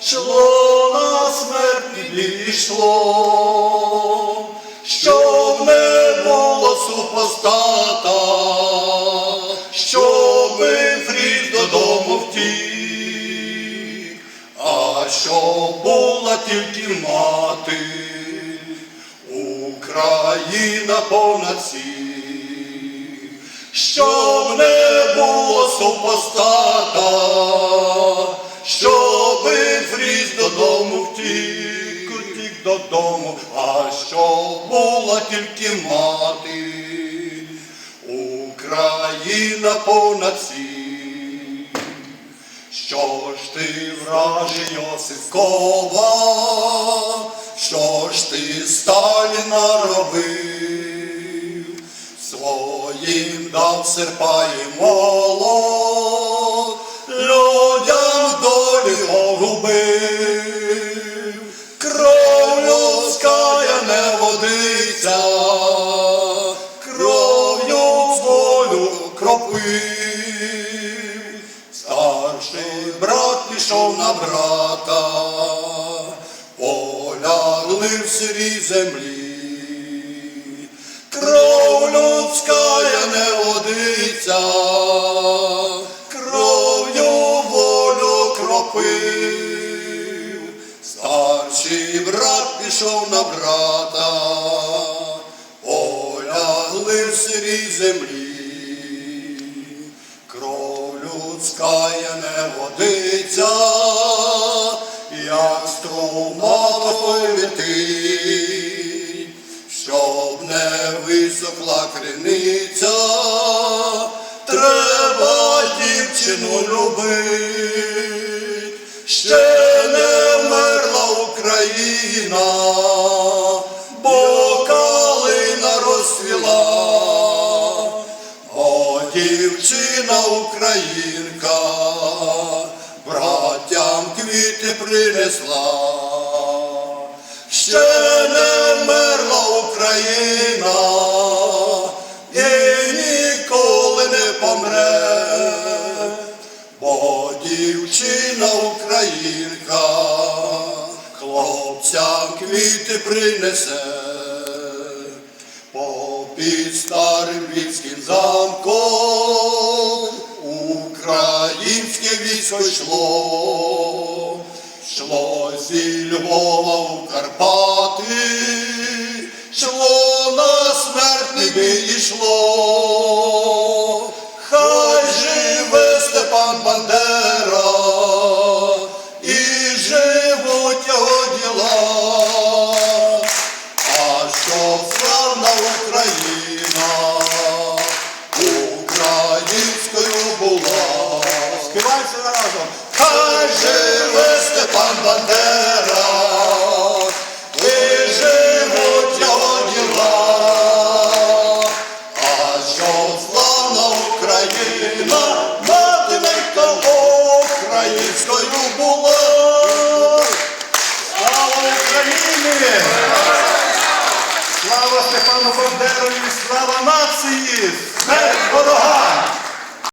шло на смерть пішло, щоб не було супостата, щоб Фрід додому втік, а щоб була тільки мати, Україна понад всіх. Щоб не було супостата, втік а щоб була тільки мати, Україна понад. Що ж ти, враже Йосифкова, що ж ти Сталіна робив, своїм дав серпа і молот, волю кропив. Старший брат пішов на брата, полягли в сирій землі. Кров людська не водиться, кров'ю волю кропив. Старший брат пішов на брата, полягли в сирій землі. Водиться, як струма летить, щоб не висохла криниця, треба дівчину любить, ще не вмерла Україна, бо калина розцвіла. О, дівчина українка, принесла, ще не вмерла Україна і ніколи не помре, бо дівчина українка, хлопцям квіти принесе. Попід старим львівським замком йшло зі Львова у Карпати, йшло на смерть ніби йшло. Хай живе Степан Бандера і живуть його діла. А щоб славна Україна Співається. Хай живе Степан Бандера, і живуть його діла. А щоб славна Україна матименька українською була. Слава Україні! Слава Степану Бандерові! Слава нації! Смерть ворогам!